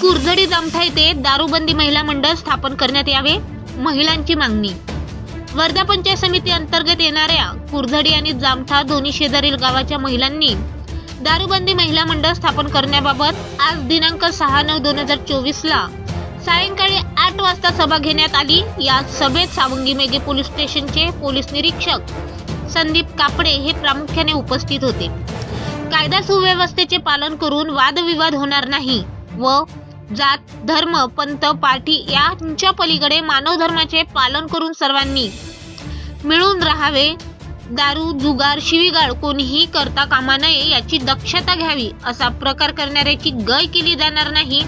कुरझडी जामठा येथे दारूबंदी महिला मंडळ स्थापन करण्यात यावे महिलांची मागणी. वर्धा पंचायत समिती अंतर्गत येणाऱ्या कुरझडी आणि जामठा दोन्ही शेजारील गावाच्या महिलांनी दारूबंदी महिला मंडळ स्थापन करण्याबाबत आज दिनांक सहा नऊ दोन हजार चोवीस ला सायंकाळी आठ वाजता सभा घेण्यात आली. या सभेत सावंगी मेघे पोलीस स्टेशनचे पोलीस निरीक्षक संदीप कापडे हे प्रामुख्याने उपस्थित होते. कायदा सुव्यवस्थेचे पालन करून वादविवाद होणार नाही व जात धर्म पंथ पाठी यांच्या पलीकडे मानव धर्माचे पालन करून सर्वांनी मिळून राहावे. दारू जुगार शिवीगाळ कोणीही करता कामा नये याची दक्षता घ्यावी असा प्रकार करणाऱ्याची गय केली जाणार नाही.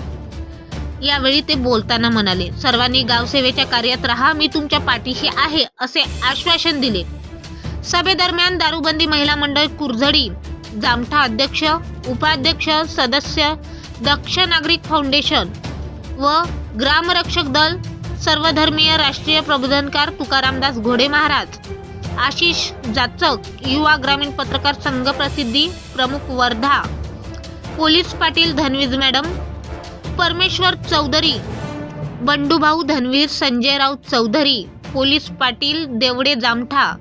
यावेळी ते बोलताना म्हणाले सर्वांनी गावसेवेच्या कार्यात राहा मी तुमच्या पाठीशी आहे असे आश्वासन दिले. सभेदरम्यान दारूबंदी महिला मंडळ कुरझडी जामठा अध्यक्ष उपाध्यक्ष सदस्य दक्ष नागरिक फाउंडेशन व ग्रामरक्षक दल सर्वधर्मीय राष्ट्रीय प्रबोधनकार तुकारामदास घोडे महाराज आशिष जाचक युवा ग्रामीण पत्रकार संघ प्रसिद्धी प्रमुख Wardha police Patil Dhanvij madam Parmeshwar Chaudhari Bandubhau Dhanvir Sanjayrao Chaudhari police Patil Devde Jamtha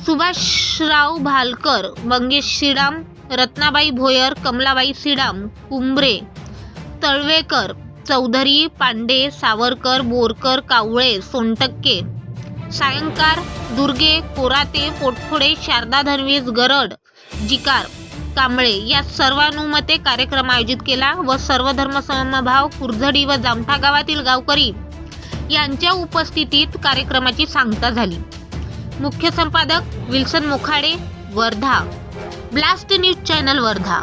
Subhashrao Bhalkar Mangesh Shriram Ratnabai Bhoyar Kamlabai Shriram Kumbre Talvekar Chaudhari Pande Savarkar Borkar Kawale Sontakke Saynkar Durge Korate Potphode Sharada Dhanvij Garad Jikar Kamble या सर्वानुमते कार्यक्रम आयोजित केला व सर्व धर्म समभाव कुरझडी व जामठा गावातील गावकरी यांच्या उपस्थितीत कार्यक्रमाची सांगता झाली. मुख्य संपादक Wilson Mokhade Wardha. Blast news channel Wardha.